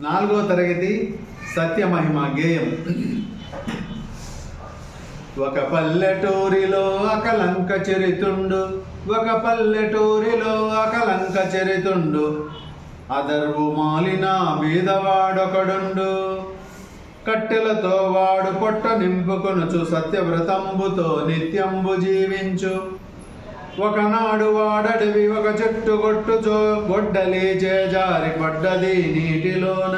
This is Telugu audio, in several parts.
నాలుగో తరగతి సత్యమహిమ గేయం. ఒక పల్లెటూరిలో అకలంక చెరితుండు ఒక పల్లెటూరిలో అకలంక చెరితుండు. అదర్వు మాలిన బీదవాడొకడుండు. కట్టెలతో వాడు పొట్ట నింపుకొనుచు సత్యవ్రతంబుతో నిత్యంబు జీవించు. ఒకనాడు వాడడివి ఒక చెట్టు కొట్టుచో గొడ్డలి చేజారి పడ్డది నీటిలోన.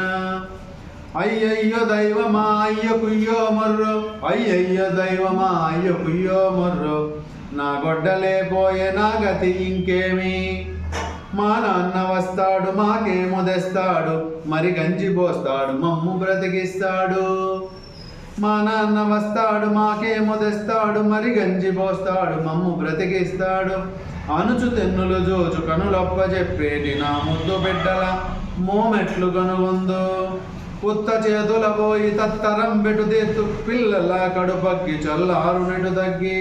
అయ్యయ్యో దైవమా అయ్య కుయ్యో మొర్రో అయ్యయ్యో దైవమా అయ్య కుయ్యో మొర్రో. నా గొడ్డలే పోయే నా గతి ఇంకేమి? మా నాన్న వస్తాడు మాకేమో తెస్తాడు మరి గంజి పోస్తాడు మమ్ము బ్రతికిస్తాడు. మా నాన్న వస్తాడు మాకేమో తెస్తాడు మరి గంజి పోస్తాడు మమ్ము బ్రతికిస్తాడు. అనుచు తెన్నులు జోచు కనులొప్ప చెప్పేటి నా ముద్దు బిడ్డల మోమెట్లు కనుగొందు. ఉత్త చేతుల పోయి తత్తరం పెటు తెత్తు పిల్లల కడుపక్కి చల్లారు నెటు తగ్గి.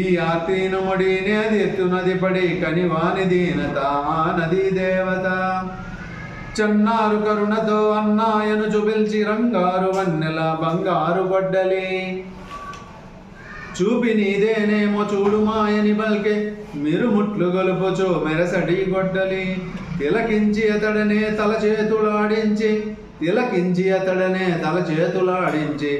ఈ ఆతీనముడి అది ఎత్తునది పడి కనివాని దీనత ఆ నదీ దేవత. చెన్నారు కరుణతో అన్నాయను చూపిల్చి రంగారు వన్నెల బంగారు గొడ్డలి. చూపి నీదేనేమో చూడు మాయని బల్కే మిరుముట్లు గొలుపుచో మెరసడి గొడ్డలి. తిలకించి అతడనే తల చేతులాడించి తిలకించి అతడనే తల చేతులాడించి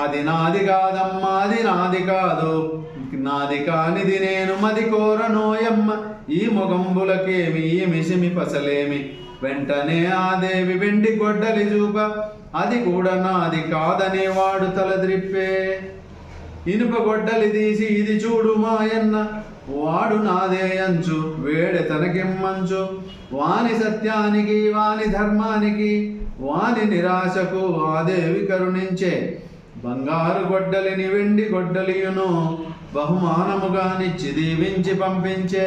అది నాది కాదమ్మా అది నాది కాదు. నాది కానిది నేను మది కోరనోయమ్మ. ఈ మొగంబులకేమి ఈ మిసిమి పసలేమి. వెంటనే ఆ దేవి వెండి గొడ్డలి చూప. అది కూడా నాది కాదనే వాడు తలద్రిప్పే ఇనుప గొడ్డలి తీసి ఇది చూడు మాయన్న. వాడు నాదే అంచు వేడె తనకిమ్మంచు. వాని సత్యానికి వాని ధర్మానికి వాని నిరాశకు ఆ దేవి కరుణించే. బంగారు గొడ్డలిని వెండి గొడ్డలియును బహుమానముగా నిచ్చి దీవించి పంపించే.